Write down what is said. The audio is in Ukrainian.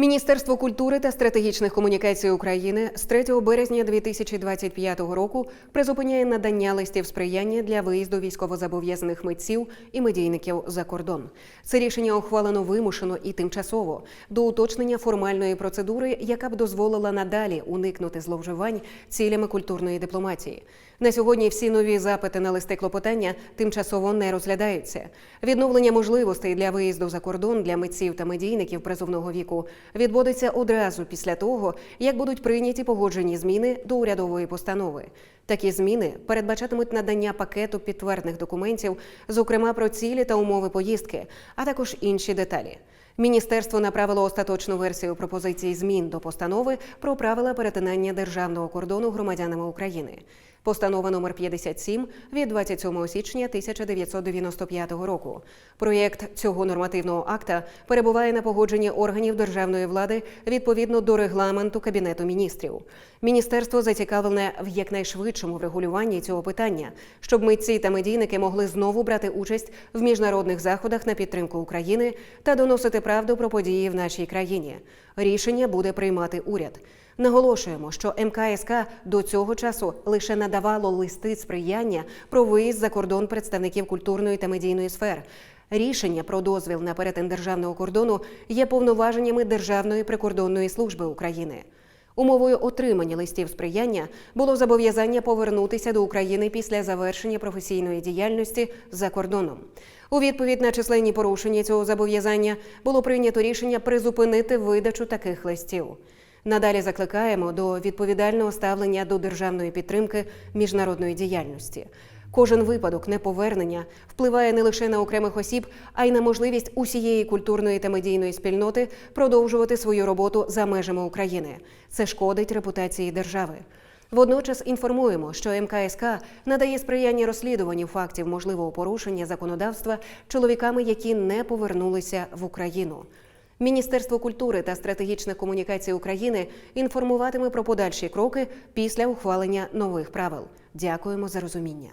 Міністерство культури та стратегічних комунікацій України з 3 березня 2025 року призупиняє надання листів сприяння для виїзду військовозобов'язаних митців і медійників за кордон. Це рішення ухвалено вимушено і тимчасово до уточнення формальної процедури, яка б дозволила надалі уникнути зловживань цілями культурної дипломатії. На сьогодні всі нові запити на листи клопотання тимчасово не розглядаються. Відновлення можливостей для виїзду за кордон для митців та медійників призовного віку відбудеться одразу після того, як будуть прийняті погоджені зміни до урядової постанови. Такі зміни передбачатимуть надання пакету підтвердних документів, зокрема про цілі та умови поїздки, а також інші деталі. Міністерство направило остаточну версію пропозицій змін до постанови про правила перетинання державного кордону громадянами України. Постанова номер 57 від 27 січня 1995 року. Проєкт цього нормативного акта перебуває на погодженні органів державної влади відповідно до регламенту Кабінету міністрів. Міністерство зацікавлене в якнайшвидшому врегулюванні цього питання, щоб митці та медійники могли знову брати участь в міжнародних заходах на підтримку України та доносити правду про події в нашій країні. Рішення буде приймати уряд. Наголошуємо, що МКСК до цього часу лише надавало листи сприяння про виїзд за кордон представників культурної та медійної сфер. Рішення про дозвіл на перетин державного кордону є повноваженнями Державної прикордонної служби України. Умовою отримання листів сприяння було зобов'язання повернутися до України після завершення професійної діяльності за кордоном. У відповідь на численні порушення цього зобов'язання було прийнято рішення призупинити видачу таких листів. Надалі закликаємо до відповідального ставлення до державної підтримки міжнародної діяльності. Кожен випадок неповернення впливає не лише на окремих осіб, а й на можливість усієї культурної та медійної спільноти продовжувати свою роботу за межами України. Це шкодить репутації держави. Водночас інформуємо, що МКСК надає сприяння розслідуванню фактів можливого порушення законодавства чоловіками, які не повернулися в Україну. Міністерство культури та стратегічних комунікацій України інформуватиме про подальші кроки після ухвалення нових правил. Дякуємо за розуміння.